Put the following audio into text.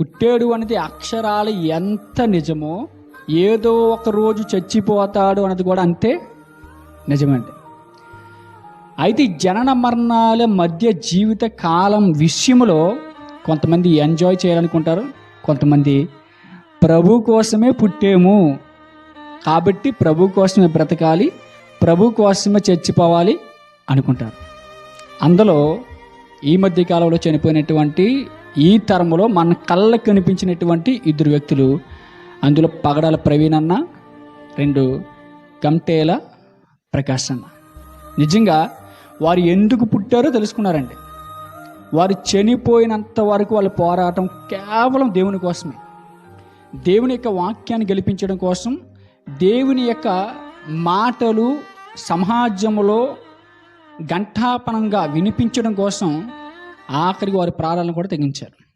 పుట్టాడు అనేది అక్షరాలు ఎంత నిజమో ఏదో ఒక రోజు చచ్చిపోతాడు అన్నది కూడా అంతే నిజమండి. అయితే జనన మరణాల మధ్య జీవిత కాలం విషయంలో కొంతమంది ఎంజాయ్ చేయాలనుకుంటారు కొంతమంది ప్రభు కోసమే పుట్టేము. కాబట్టి ప్రభు కోసమే బ్రతకాలి ప్రభు కోసమే చచ్చిపోవాలి అనుకుంటారు. అందులో ఈ మధ్య కాలంలో చనిపోయినటువంటి ఈ తరంలో మన కళ్ళకు కనిపించినటువంటి ఇద్దరు వ్యక్తులు అందులో పగడాల ప్రవీణ్ అన్న రెండు గంటేల ప్రకాష్ అన్న. నిజంగా వారు ఎందుకు పుట్టారో తెలుసుకున్నారండి. వారు చనిపోయినంత వరకు వాళ్ళ పోరాటం కేవలం దేవుని కోసమే. దేవుని యొక్క వాక్యాన్ని గెలిపించడం కోసం దేవుని యొక్క మాటలు సమాజంలో ఘంటాపనంగా వినిపించడం కోసం ఆఖరికి వారి ప్రాణాలను కూడా తెగించారు.